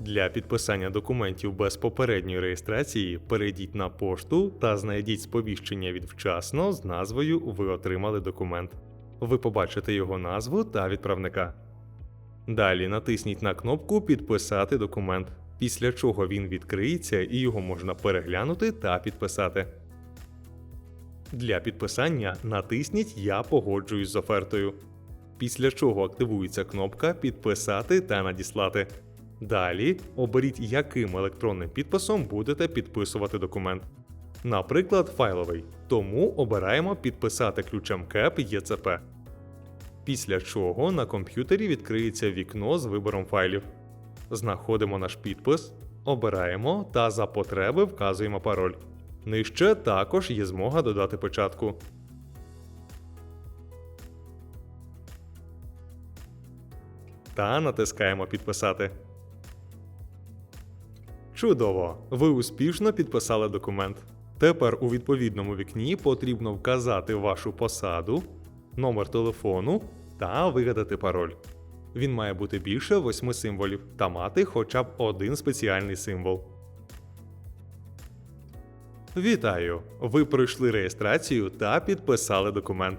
Для підписання документів без попередньої реєстрації перейдіть на пошту та знайдіть сповіщення від вчасно з назвою Ви отримали документ. Ви побачите його назву та відправника. Далі натисніть на кнопку Підписати документ, після чого він відкриється і його можна переглянути та підписати. Для підписання натисніть Я погоджуюсь з офертою. Після чого активується кнопка Підписати та надіслати. Далі оберіть, яким електронним підписом будете підписувати документ. Наприклад, файловий. Тому обираємо Підписати ключем КЕП ЄЦП. Після чого на комп'ютері відкриється вікно з вибором файлів. Знаходимо наш підпис, обираємо та за потреби вказуємо пароль. Нижче також є змога додати печатку. Та натискаємо Підписати. Чудово! Ви успішно підписали документ. Тепер у відповідному вікні потрібно вказати вашу посаду, номер телефону та вигадати пароль. Він має бути більше восьми символів та мати хоча б один спеціальний символ. Вітаю! Ви пройшли реєстрацію та підписали документ.